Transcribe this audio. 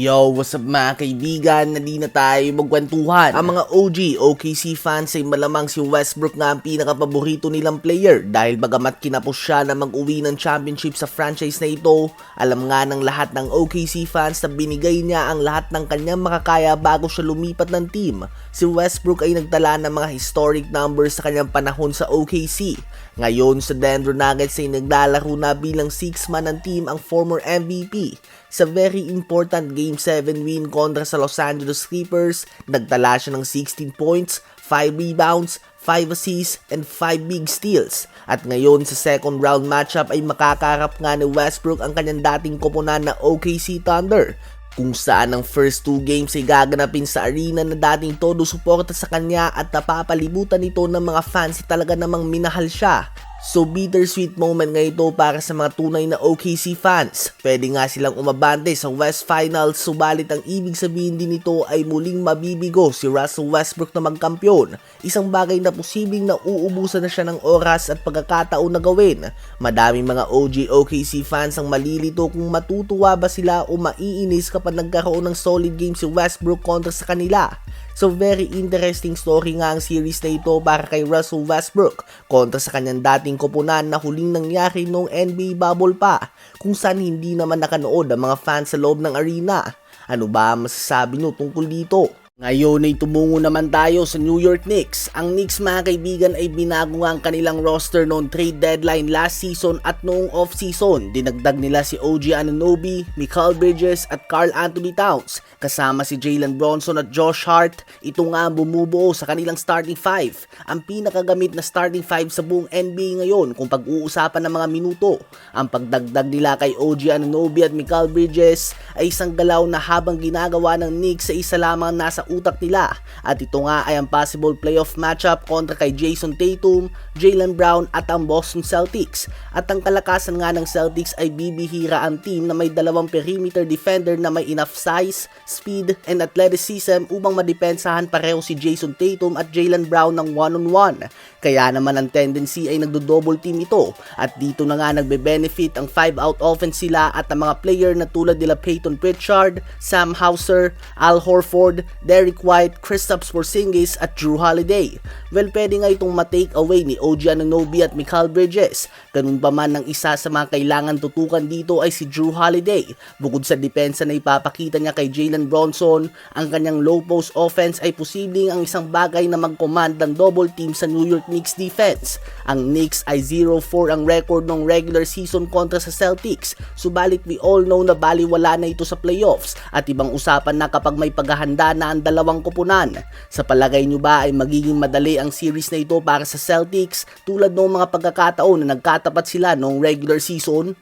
Yo, what's up mga kaibigan? Nadi na tayo magkwentuhan. Ang mga OG OKC fans ay malamang si Westbrook nga ang pinakapaborito nilang player dahil bagamat kinapos siya na mag-uwi ng championship sa franchise na ito, alam nga ng lahat ng OKC fans na binigay niya ang lahat ng kanyang makakaya bago siya lumipat ng team. Si Westbrook ay nagtala ng mga historic numbers sa kanyang panahon sa OKC. Ngayon sa Denver Nuggets ay naglalaro na bilang 6-man ng team ang former MVP. Sa very important Game 7 win kontra sa Los Angeles Clippers, nagtala siya ng 16 points, 5 rebounds, 5 assists, and 5 big steals. At ngayon sa second round matchup ay makakarap nga ni Westbrook ang kanyang dating koponan na OKC Thunder kung saan ang first two games ay gaganapin sa arena na dating todo suporta sa kanya at napapalibutan ito ng mga fans talaga namang minahal siya. So bittersweet moment nga ito para sa mga tunay na OKC fans. Pwede nga silang umabante sa West Finals subalit ang ibig sabihin din nito ay muling mabibigo si Russell Westbrook na magkampiyon. Isang bagay na posibleng na uubusan na siya ng oras at pagkakataon na gawin. Madaming mga OG OKC fans ang malilito kung matutuwa ba sila o maiinis kapag nagkaroon ng solid game si Westbrook kontra sa kanila. So very interesting story nga ang series na ito para kay Russell Westbrook kontra sa kanyang dating koponan na huling nangyari noong NBA bubble pa kung saan hindi naman nakanood ang mga fans sa loob ng arena. Ano ba masasabi nyo tungkol dito? Ngayon ay tumungo naman tayo sa New York Knicks. Ang Knicks mga kaibigan ay binago ang kanilang roster noong trade deadline last season at noong off-season. Dinagdag nila si OG Anunoby, Mikal Bridges at Carl Anthony Towns. Kasama si Jalen Bronson at Josh Hart. Ito nga ang bumubuo sa kanilang starting five. Ang pinakagamit na starting five sa buong NBA ngayon kung pag-uusapan ng mga minuto. Ang pagdagdag nila kay OG Anunoby at Mikal Bridges ay isang galaw na habang ginagawa ng Knicks sa isa lamang nasa utak nila at ito nga ay ang possible playoff matchup kontra kay Jason Tatum, Jalen Brown at ang Boston Celtics. At ang kalakasan nga ng Celtics ay bibihira ang team na may dalawang perimeter defender na may enough size, speed, and athleticism upang madepensahan pareho si Jason Tatum at Jalen Brown ng one-on-one. Kaya naman ang tendency ay nagdo-double team ito at dito na nga nagbe-benefit ang 5-out offense sila at ang mga player na tulad nila Peyton Pritchard, Sam Hauser, Al Horford, Derek White, Kristaps Porzingis at Drew Holiday. Well, pwede nga itong matake away ni OG Anunoby at Mikal Bridges. Ganun pa man ang isa sa mga kailangan tutukan dito ay si Drew Holiday. Bukod sa depensa na ipapakita niya kay Jalen Bronson, ang kanyang low post offense ay posibleng ang isang bagay na mag-command ng double team sa New York Knicks defense. Ang Knicks ay 0-4 ang record ng regular season kontra sa Celtics. Subalit we all know na baliwala na ito sa playoffs at ibang usapan na kapag may paghahanda na ang dalawang Sa palagay nyo ba ay magiging madali ang series na ito para sa Celtics tulad ng mga pagkakataon na nagkatapat sila noong regular season?